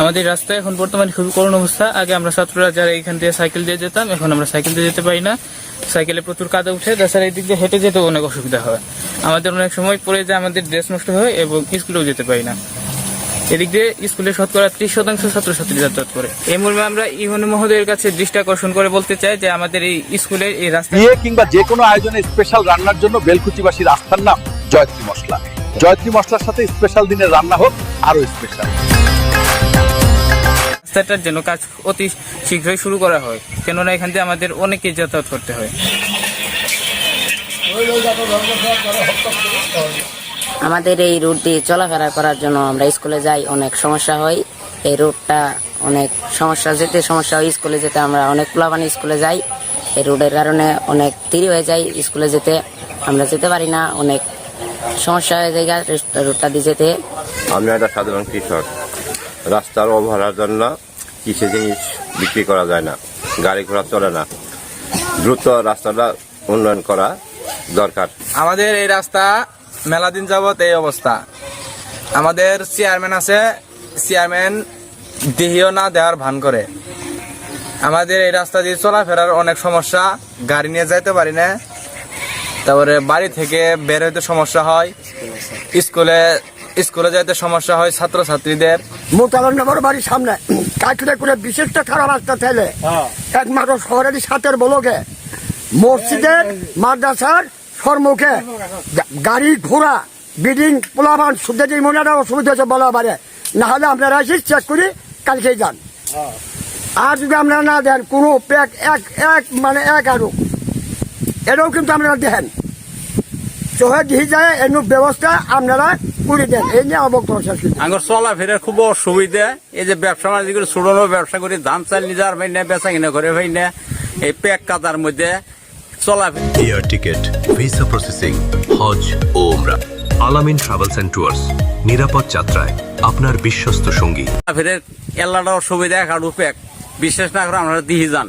আমাদের রাস্তায় এখন বর্তমানে খুবই করুণ অবস্থা। আগে আমরা ছাত্ররা যারা এখান দিয়ে সাইকেল দিয়ে যেতাম, এখন আমরা সাইকেল দিয়ে যেতে পারি না। সাইকেলে প্রচুর কাদা উঠে, তাছাড়া এই দিক দিয়ে হেঁটে যেতেও অনেক অসুবিধা হয়। আমাদের অনেক সময় পড়ে যায় আমাদের ড্রেস নষ্ট হয় এবং স্কুলেও যেতে পারি না। এদিক দিয়ে স্কুলে শতকরা ত্রিশ শতাংশ ছাত্রছাত্রী যাতায়াত করে। এই মর্মে আমরা ইহনু মহোদয়ের কাছে দৃষ্টি আকর্ষণ করে বলতে চাই যে আমাদের এই স্কুলের এই রাস্তা কিংবা যে কোনো আয়োজনে স্পেশাল রান্নার জন্য বেলকুচিবাসী রাস্তার নাম জয়ত্রী মশলা। জয়ত্রী মশলার সাথে স্পেশাল দিনের রান্না হোক আরও স্পেশাল রাস্তাটার জন্য কাজ অতি শীঘ্রই শুরু করা হয়। কেননা এখান দিয়ে আমাদের অনেকেই যাতায়াত করতে হয়। আমাদের এই রুট দিয়ে চলাফেরা করার জন্য আমরা স্কুলে যাই অনেক সমস্যা হয়। এই রুটটা অনেক সমস্যা যেতে সমস্যা হয় স্কুলে যেতে আমরা অনেক প্লাবানি স্কুলে যাই। এই রোডের কারণে অনেক দেরি হয়ে যায় স্কুলে যেতে। আমরা যেতে পারি না অনেক সমস্যা হয়ে যায় রোডটা দিয়ে যেতে। আমি একটা সাধারণ কৃষক। রাস্তার অবহেলার জন্য কৃষি জিনিস বিক্রি করা যায় না, গাড়ি ঘোড়া চলে না। দ্রুত রাস্তাটা উন্নয়ন করা দরকার। আমাদের এই রাস্তা মেলা দিন যাবত এই অবস্থা। আমাদের চেয়ারম্যান আছে, চেয়ারম্যান দেহিও না দেওয়ার ভান করে। আমাদের এই রাস্তা দিয়ে চলাফেরার অনেক সমস্যা, গাড়ি নিয়ে যাইতে পারি না। তারপরে বাড়ি থেকে বের হইতে সমস্যা হয়। স্কুলে স্কুলে যাইতে সমস্যা হয় ছাত্রছাত্রীদের। বাড়ির সামনে। করে বিশিষ্ট খারাপ রাস্তা থেলে একমাত্র শহরের সাথের বলকে। মসজিদের মাদ্রাসার সম্মুখে গাড়ি ঘোড়া বিল্ডিং পোলাবান সুদের মহিলারা অসুবিধা হচ্ছে বলা পারে না হলে আপনারা এসে চেক করে কালকেই যান। আর যদি আপনারা না দেন কোনো প্যাক এক এক মানে এক আরও। এটাও কিন্তু আপনারা দেন চোখে দিয়ে যায় এর ব্যবস্থা আপনারা করে দেন এই নিয়ে অবক্ত শেষ করছি। আঙ্গুর চলাফেরার খুব অসুবিধা। এই যে ব্যবসা বাণিজ্য করে ছোট ব্যবসা করি ধান চাল নিজের ভাই না বেচা কিনা করে ভাই না। এই প্যাক কাতার মধ্যে চলাফেরা। এয়ার টিকেট ভিসা প্রসেসিং হজ ও ওমরা আলামিন ট্রাভেলস অ্যান্ড ট্যুরস নিরাপদ যাত্রায় আপনার বিশ্বস্ত সঙ্গী। ফেরে এলাটা অসুবিধা কারু প্যাক। বিশেষ না করে আমরা দিহি যান।